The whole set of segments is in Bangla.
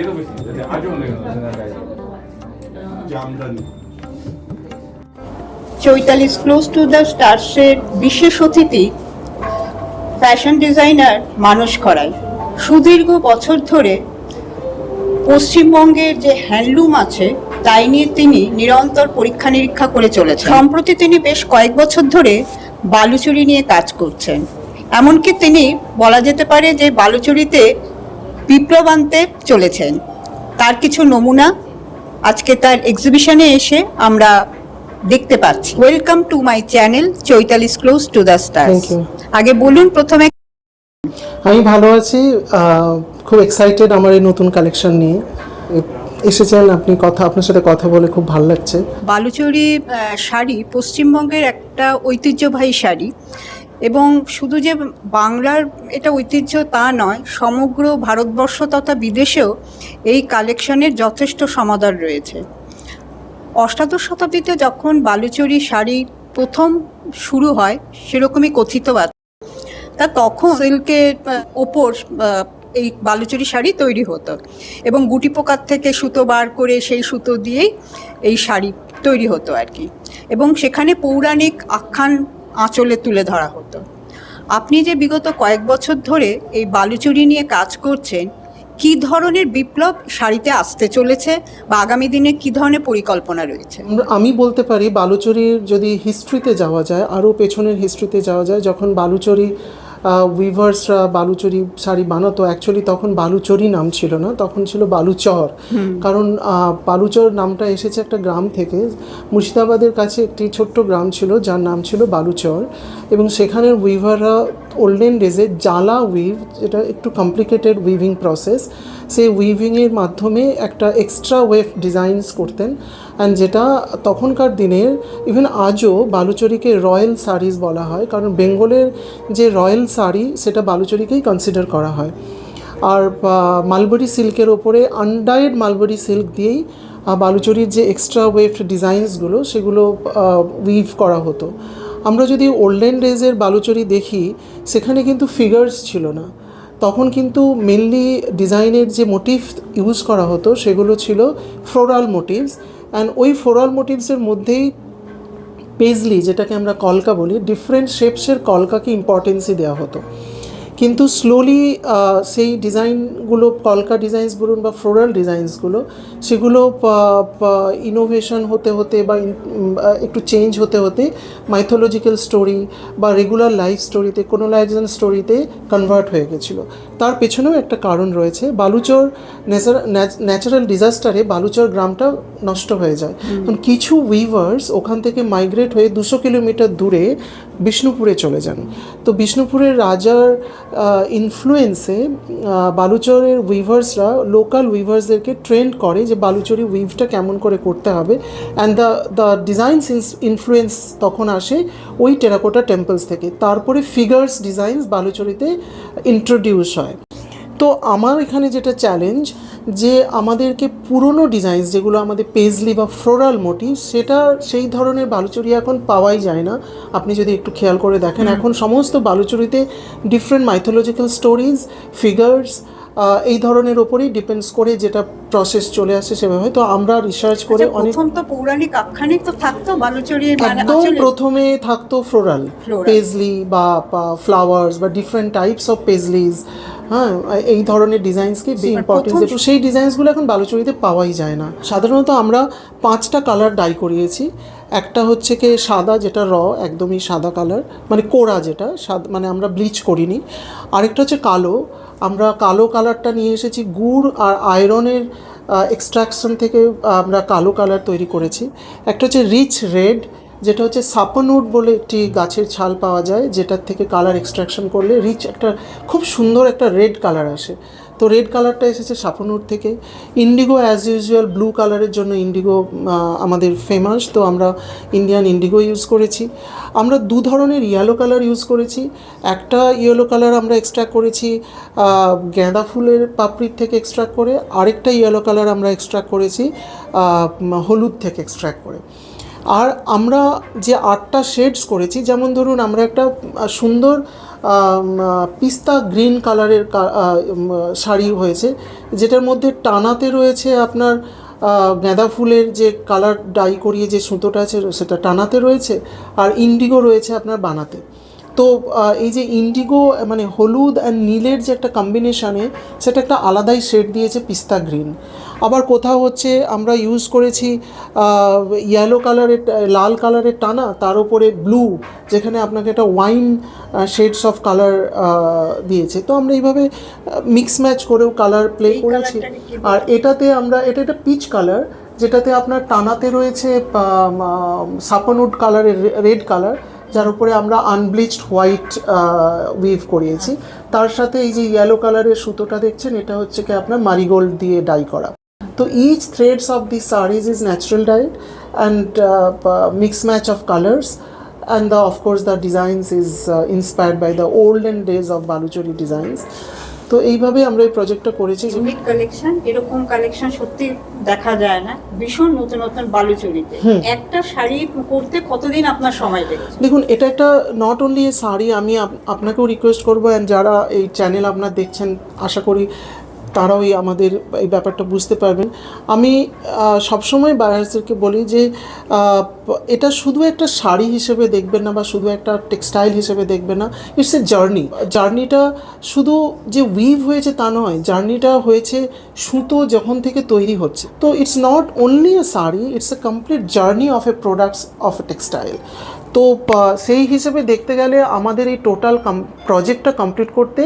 얘도 볼 수 있는데 아주 오늘 생각까지 jamdani Chaitali is close to the স্টার্সের বিশেষ অতিথি ফ্যাশন ডিজাইনার মানস করাই সুদীর্ঘ বছর ধরে পশ্চিমবঙ্গের যে হ্যান্ডলুম আছে তাই নিয়ে তিনি নিরন্তর পরীক্ষা নিরীক্ষা করে চলেছেন সম্প্রতি তিনি বেশ কয়েক বছর ধরে বালুচুরি নিয়ে কাজ করছেন এমনকি তিনি বলা যেতে পারে যে বালুচুরিতে বিপ্লব আনতে চলেছেন। তার কিছু নমুনা আজকে তার এক্সিবিশনে এসে আমরা দেখতে পাচ্ছি। Welcome to my channel Chaitali's close to the star আগে বলুন প্রথমে আমি ভালো আছি খুব এক্সাইটেড আমার এই নতুন কালেকশন নিয়ে। এসেছেন আপনি কথা আপনার সাথে কথা বলে খুব ভালো লাগছে। বালুচরি শাড়ি পশ্চিমবঙ্গের একটা ঐতিহ্যবাহী শাড়ি। এবং শুধু যে বাংলার এটা ঐতিহ্য তা নয়, সমগ্র ভারতবর্ষ তথা বিদেশেও এই কালেকশনের যথেষ্ট সমাদর রয়েছে। অষ্টাদশ শতাব্দীতে যখন বালুচরি শাড়ি প্রথম শুরু হয়, সেরকমই কথিত তা তখন সিল্কের ওপর এই বালুচরি শাড়ি তৈরি হতো এবং গুটি পোকার থেকে সুতো বার করে সেই সুতো দিয়েই এই শাড়ি তৈরি হতো আর কি। এবং সেখানে পৌরাণিক আখ্যান আঁচলে তুলে ধরা হতো। আপনি যে বিগত কয়েক বছর ধরে এই বালুচুরি নিয়ে কাজ করছেন, কি ধরনের বিপ্লব শাড়িতে আসতে চলেছে বা আগামী দিনে কি ধরনের পরিকল্পনা রয়েছে? আমি বলতে পারি, বালুচরির যদি হিস্ট্রিতে যাওয়া যায়, আরও পেছনের হিস্ট্রিতে যাওয়া যায়, যখন বালুচরি উইভার্সরা বালুচরি শাড়ি বানাতো অ্যাকচুয়ালি তখন বালুচরি নাম ছিল না তখন ছিল বালুচর। কারণ বালুচর নামটা এসেছে একটা গ্রাম থেকে মুর্শিদাবাদের কাছে একটি ছোট্ট গ্রাম ছিল যার নাম ছিল বালুচর। এবং সেখানের উইভাররা ওল্ডেন ডেজে জালা উইভ যেটা একটু কমপ্লিকেটেড উইভিং প্রসেস সেই উইভিংয়ের মাধ্যমে একটা এক্সট্রা ওয়েভ ডিজাইনস করতেন। অ্যান্ড যেটা তখনকার দিনের ইভেন আজও বালুচরিকে রয়্যাল শাড়িজ বলা হয়, কারণ বেঙ্গলের যে রয়্যাল শাড়ি সেটা বালুচরিকেই কনসিডার করা হয়। আর মালবরি সিল্কের ওপরে আনডাইড মালবরি সিল্ক দিয়েই বালুচরির যে এক্সট্রা ওয়েভ ডিজাইনসগুলো সেগুলো উইভ করা হতো। আমরা যদি ওল্ডেন ডেজের বালুচরি দেখি, সেখানে কিন্তু ফিগার্স ছিল না। তখন কিন্তু মেনলি ডিজাইনের যে মোটিভ ইউজ করা হতো, সেগুলো ছিল ফ্লোরাল মোটিভস অ্যান্ড ওই ফ্লোরাল মোটিভসের মধ্যেই পেজলি যেটাকে আমরা কলকা বলি ডিফারেন্ট শেপসের কলকাকে ইম্পর্টেন্সই দেওয়া হতো। কিন্তু স্লোলি সেই ডিজাইনগুলো কলকা ডিজাইনস বলুন বা ফ্লোরাল ডিজাইনসগুলো সেগুলো ইনোভেশন হতে হতে বা একটু চেঞ্জ হতে হতে মাইথোলজিক্যাল স্টোরি বা রেগুলার লাইফ স্টোরিতে কোনো লাইফ স্টোরিতে কনভার্ট হয়ে গেছিল। তার পেছনেও একটা কারণ রয়েছে বালুচর ন্যাচারাল ডিজাস্টারে বালুচর গ্রামটা নষ্ট হয়ে যায়। কিছু উইভার্স ওখান থেকে মাইগ্রেট হয়ে দুশো কিলোমিটার দূরে বিষ্ণুপুরে চলে যান। তো বিষ্ণুপুরের রাজার ইনফ্লুয়েন্সে বালুচরের উইভার্সরা লোকাল উইভার্সদেরকে ট্রেন্ড করে যে বালুচরি উইভটা কেমন করে করতে হবে। And the the designs influence তখন আসে ওই টেরাকোটা টেম্পলস থেকে। তারপরে ফিগার্স ডিজাইনস বালুচরিতে ইন্ট্রোডিউস হয়। তো আমার এখানে যেটা চ্যালেঞ্জ যে আমাদেরকে পুরনো ডিজাইনস যেগুলো আমাদের পেজলি বা ফ্লোরাল মোটিভ সেটা সেই ধরনের বালুচুরি এখন পাওয়াই যায় না। আপনি যদি একটু খেয়াল করে দেখেন এখন সমস্ত বালুচুরিতে ডিফারেন্ট মাইথোলজিক্যাল স্টোরিজ ফিগার্স এই ধরনের ওপরেই ডিপেন্ডস করে যেটা প্রসেস চলে আসে সেভাবে। তো আমরা রিসার্চ করে আচ্ছা, অনেক প্রথম তো পৌরাণিক আখ্যানই তো থাকতো বালুচরির মানে একদম প্রথমে থাকতো ফ্লোরাল পেজলি বা ফ্লাওয়ার্স বা ডিফারেন্ট টাইপস অফ পেজলিজ হ্যাঁ এই ধরনের ডিজাইনসকে ইম্পর্টেন্স একটু সেই ডিজাইনসগুলো এখন বালুচরিতে পাওয়াই যায় না। সাধারণত আমরা পাঁচটা কালার ডাই করিয়েছি। একটা হচ্ছে কি সাদা যেটা র একদমই সাদা কালার মানে কোড়া যেটা সাদ মানে আমরা ব্লিচ করিনি। আরেকটা হচ্ছে কালো আমরা কালো কালারটা নিয়ে এসেছি গুড় আর আয়রনের এক্সট্রাকশন থেকে আমরা কালো কালার তৈরি করেছি। একটা হচ্ছে রিচ রেড যেটা হচ্ছে সাপনুড বলে একটি গাছের ছাল পাওয়া যায়, যেটার থেকে কালার এক্সট্রাকশন করলে রিচ একটা খুব সুন্দর একটা রেড কালার আসে। তো রেড কালারটা এসেছে সাপনুর থেকে। ইন্ডিগো অ্যাজ ইউজুয়াল ব্লু কালারের জন্য ইন্ডিগো আমাদের ফেমাস তো আমরা ইন্ডিয়ান ইন্ডিগো ইউজ করেছি। আমরা দু ধরনের ইয়েলো কালার ইউজ করেছি। একটা ইয়েলো কালার আমরা এক্সট্রাক্ট করেছি গাঁদা ফুলের পাপড়ির থেকে এক্সট্রাক্ট করে। আরেকটা ইয়েলো কালার আমরা এক্সট্রাক্ট করেছি হলুদ থেকে এক্সট্রাক্ট করে। আর আমরা যে আটটা শেডস করেছি, যেমন ধরুন আমরা একটা সুন্দর পিস্তা গ্রিন কালারের শাড়ি হয়েছে, যেটার মধ্যে টানাতে রয়েছে আপনার গাঁদা ফুলের যে কালার ডাই করিয়ে যে সুতোটা আছে সেটা টানাতে রয়েছে, আর ইন্ডিগো রয়েছে আপনার বানাতে। তো এই যে ইন্ডিগো মানে হলুদ অ্যান্ড নীলের যে একটা কম্বিনেশানে সেটা একটা আলাদাই শেড দিয়েছে পিস্তা গ্রিন আবার কোথাও হচ্ছে আমরা ইউজ করেছি ইয়েলো কালারের লাল কালারের টানা তার উপরে ব্লু যেখানে আপনাকে একটা ওয়াইন শেডস অফ কালার দিয়েছে। তো আমরা এইভাবে মিক্স ম্যাচ করেও কালার প্লে করেছি? আর এটাতে আমরা এটা একটা পিচ কালার যেটাতে আপনার টানাতে রয়েছে সাপনুড কালারের রেড কালার যার উপরে আমরা আনব্লিচড হোয়াইট উইভ করিয়েছি। তার সাথে এই যে ইয়েলো কালারের সুতোটা দেখছেন এটা হচ্ছে কি আপনার মারিগোল্ড দিয়ে ডাই করা। তো each threads of the saris is natural dyed and mix match of colours and the of course the designs is uh, inspired by the olden days of Baluchari designs তো এইভাবে আমরা এই প্রজেক্টটা করেছি। ইউনিক কালেকশন এরকম কালেকশন সত্যি দেখা যায় না। ভীষণ নতুন নতুন বালুচুরিতে। একটা শাড়ি করতে কতদিন আপনার সময় লেগেছে? দেখুন এটা একটা নট অনলি এ শাড়ি আমি আপ- আপনাকেও রিকোয়েস্ট করব অ্যান্ড যারা এই চ্যানেল আপনার দেখছেন আশা করি তারাও এই আমাদের এই ব্যাপারটা বুঝতে পারবেন। আমি সবসময় বায়ার্সদেরকে বলি যে এটা শুধু একটা শাড়ি হিসেবে দেখবেন না বা শুধু একটা টেক্সটাইল হিসেবে দেখবেন না, ইটস এ জার্নি। জার্নিটা শুধু যে উইভ হয়েছে তা নয়, জার্নিটা হয়েছে সুতো যখন থেকে তৈরি হচ্ছে। তো it's not only a sari it's a complete journey of a products of a textile তো সেই হিসেবে দেখতে গেলে আমাদের এই টোটাল প্রজেক্টটা কমপ্লিট করতে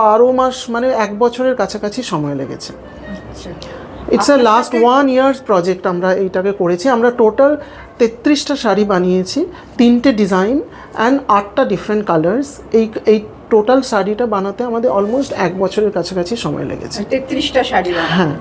বারো মাস মানে এক বছরের কাছাকাছি সময় লেগেছে। It's a last one years project আমরা এইটাকে করেছি। আমরা টোটাল তেত্রিশটা শাড়ি বানিয়েছি তিনটে ডিজাইন অ্যান্ড আটটা ডিফারেন্ট কালার্স এই এই টোটাল শাড়িটা বানাতে আমাদের অলমোস্ট এক বছরের কাছাকাছি সময় লেগেছে। তেত্রিশটা শাড়ি হ্যাঁ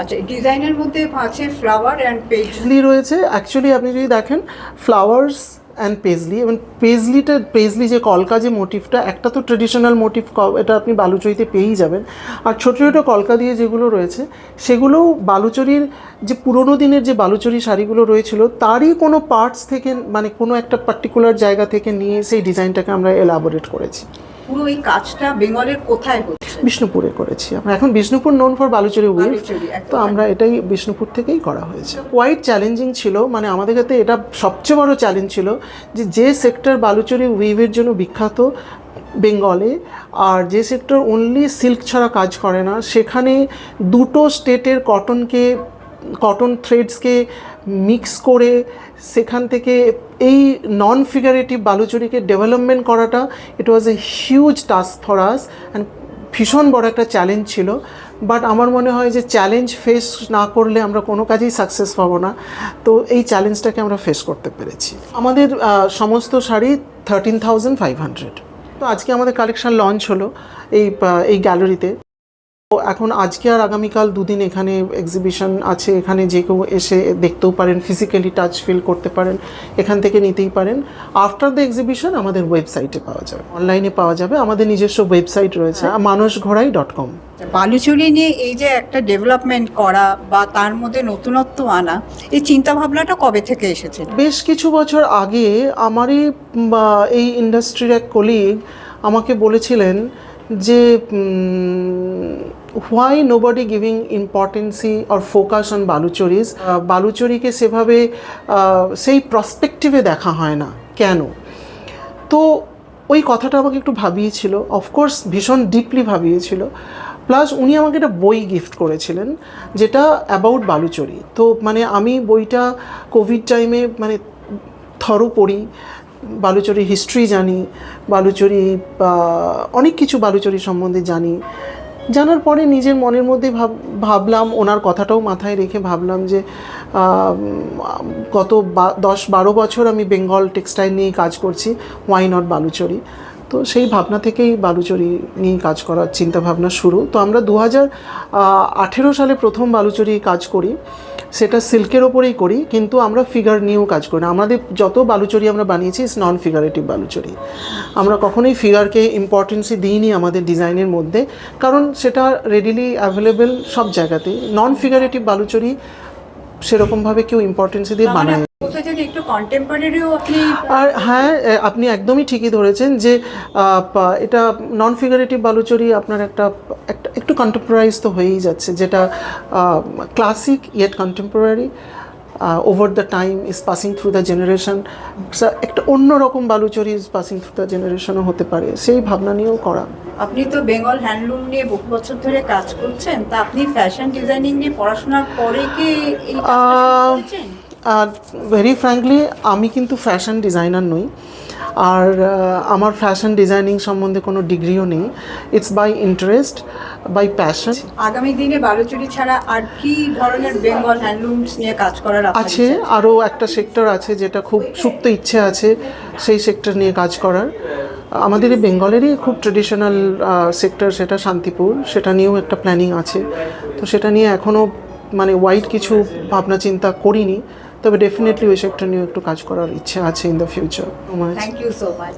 আচ্ছা ডিজাইনের মধ্যে আছে ফ্লাওয়ার অ্যান্ড পেজ পেজলি রয়েছে। অ্যাকচুয়ালি আপনি যদি দেখেন ফ্লাওয়ার্স অ্যান্ড পেজলি এবং পেজলিটা পেজলি যে কলকা যে মোটিভটা একটা তো ট্রেডিশনাল মোটিভ এটা আপনি বালুচরিতে পেয়েই যাবেন। আর ছোটো ছোটো কলকা দিয়ে যেগুলো রয়েছে, সেগুলো বালুচরির যে পুরোনো দিনের যে বালুচরি শাড়িগুলো রয়েছিল, তারই কোনো পার্টস থেকে মানে কোনো একটা পার্টিকুলার জায়গা থেকে নিয়ে সেই ডিজাইনটাকে আমরা এলাবোরেট করেছি। পুরো এই কাজটা বেঙ্গলের কোথায় হচ্ছে? বিষ্ণুপুরে করেছি। আমরা এখন Bishnupur known for Baluchari weave তো আমরা এটাই বিষ্ণুপুর থেকেই করা হয়েছে। কোয়াইট চ্যালেঞ্জিং ছিল মানে আমাদের কাছে এটা সবচেয়ে বড় চ্যালেঞ্জ ছিল যে যে সেক্টর বালুচরি উইভের জন্য বিখ্যাত বেঙ্গলে আর যে সেক্টর অনলি সিল্ক ছাড়া কাজ করে না সেখানে দুটো স্টেটের কটনকে কটন থ্রেডসকে মিক্স করে সেখান থেকে এই নন ফিগারেটিভ বালুচুরিকে ডেভেলপমেন্ট করাটা it was a huge task for us and ভীষণ বড় একটা চ্যালেঞ্জ ছিল বাট আমার মনে হয় যে চ্যালেঞ্জ ফেস না করলে আমরা কোনো কাজেই সাকসেস পাবো না। তো এই চ্যালেঞ্জটাকে আমরা ফেস করতে পেরেছি। আমাদের সমস্ত sari thirteen thousand five hundred তো আজকে আমাদের কালেকশান লঞ্চ হলো এই এই গ্যালারিতে তো এখন আজকে আর আগামীকাল দুদিন এখানে এক্সিবিশন আছে। এখানে যে কেউ এসে দেখতেও পারেন ফিজিক্যালি টাচ ফিল করতে পারেন এখান থেকে নিতেই পারেন। আফটার দ্য এক্সিবিশন আমাদের ওয়েবসাইটে পাওয়া যাবে। অনলাইনে পাওয়া যাবে। আমাদের নিজস্ব ওয়েবসাইট রয়েছে মানুষ মানসঘোড়াই ডট কম বালুচুরি নিয়ে এই যে একটা ডেভেলপমেন্ট করা বা তার মধ্যে নতুনত্ব আনা এই চিন্তা ভাবনাটা কবে থেকে এসেছে? বেশ কিছু বছর আগে আমারই এই ইন্ডাস্ট্রির এক কলিগ আমাকে বলেছিলেন যে why nobody giving importancy or focus on Balucharis বালুচরিকে সেভাবে সেই প্রসপেক্টিভে দেখা হয় না। কেন? তো ওই কথাটা আমাকে একটু ভাবিয়েছিল। অফকোর্স ভীষণ ডিপলি ভাবিয়েছিল। প্লাস উনি আমাকে একটা বই গিফট করেছিলেন, যেটা অ্যাবাউট বালুচরি তো মানে আমি বইটা কোভিড টাইমে মানে থরো পড়ি। বালুচরি হিস্ট্রি জানি। বালুচরি অনেক কিছু বালুচরি সম্বন্ধে জানি। জানার পরে নিজের মনের মধ্যে ভাব, ভাবলাম, ওনার কথাটাও মাথায় রেখে ভাবলাম যে গত দশ বারো বছর আমি বেঙ্গল টেক্সটাইল নিয়ে কাজ করছি ওয়াই নট বালুচরি? তো সেই ভাবনা থেকেই বালুচরি নিয়ে কাজ করার চিন্তাভাবনা শুরু। তো আমরা দু হাজার আঠেরো সালে প্রথম বালুচরি কাজ করি। সেটা সিল্কের ওপরেই করি কিন্তু আমরা ফিগার নিয়েও কাজ করি না। আমাদের যত বালুচরি আমরা বানিয়েছি ইস নন ফিগারেটিভ বালুচরি। আমরা কখনোই ফিগারকে ইম্পর্টেন্সই দিইনি আমাদের ডিজাইনের মধ্যে কারণ সেটা রেডিলি অ্যাভেলেবেল সব জায়গাতে নন ফিগারেটিভ বালুচরি সেরকমভাবে কেউ ইম্পর্টেন্সই দিয়ে বানায় না। কোথাও যদি একটু কন্টেম্পোরারিও আপনি আর হ্যাঁ আপনি একদমই ঠিকই ধরেছেন যে এটা নন ফিগারেটিভ বালুচরি আপনার একটা একটা কন্টেম্পোরারিজ তো হয়েই যাচ্ছে যেটা classic yet contemporary over the time is passing through the generation একটা অন্যরকম Baluchari is passing through the জেনারেশনও হতে পারে সেই ভাবনা নিয়েও করা। আপনি তো বেঙ্গল হ্যান্ডলুম নিয়ে বহু বছর ধরে কাজ করছেন তা আপনি ফ্যাশন ডিজাইনিং নিয়ে পড়াশোনার পরে কি এই আর ভেরি ফ্র্যাঙ্কলি আমি কিন্তু ফ্যাশন ডিজাইনার নই। আর আমার ফ্যাশন ডিজাইনিং সম্বন্ধে কোনো ডিগ্রিও নেই। It's by interest by passion আগামী দিনে বালুচুরি ছাড়া আর কি ধরনের বেঙ্গল হ্যান্ডলুমস নিয়ে কাজ করার আছে আরও একটা সেক্টর আছে যেটা খুব সুপ্ত ইচ্ছে আছে সেই সেক্টর নিয়ে কাজ করার। আমাদের এই বেঙ্গলেরই খুব ট্রেডিশনাল সেক্টর সেটা শান্তিপুর। সেটা নিয়েও একটা প্ল্যানিং আছে। তো সেটা নিয়ে এখনও মানে ওয়াইড কিছু ভাবনা চিন্তা করিনি। তবে ডেফিনেটলি ওই সেক্টর নিয়ে একটু কাজ করার ইচ্ছে আছে in the future thank you so much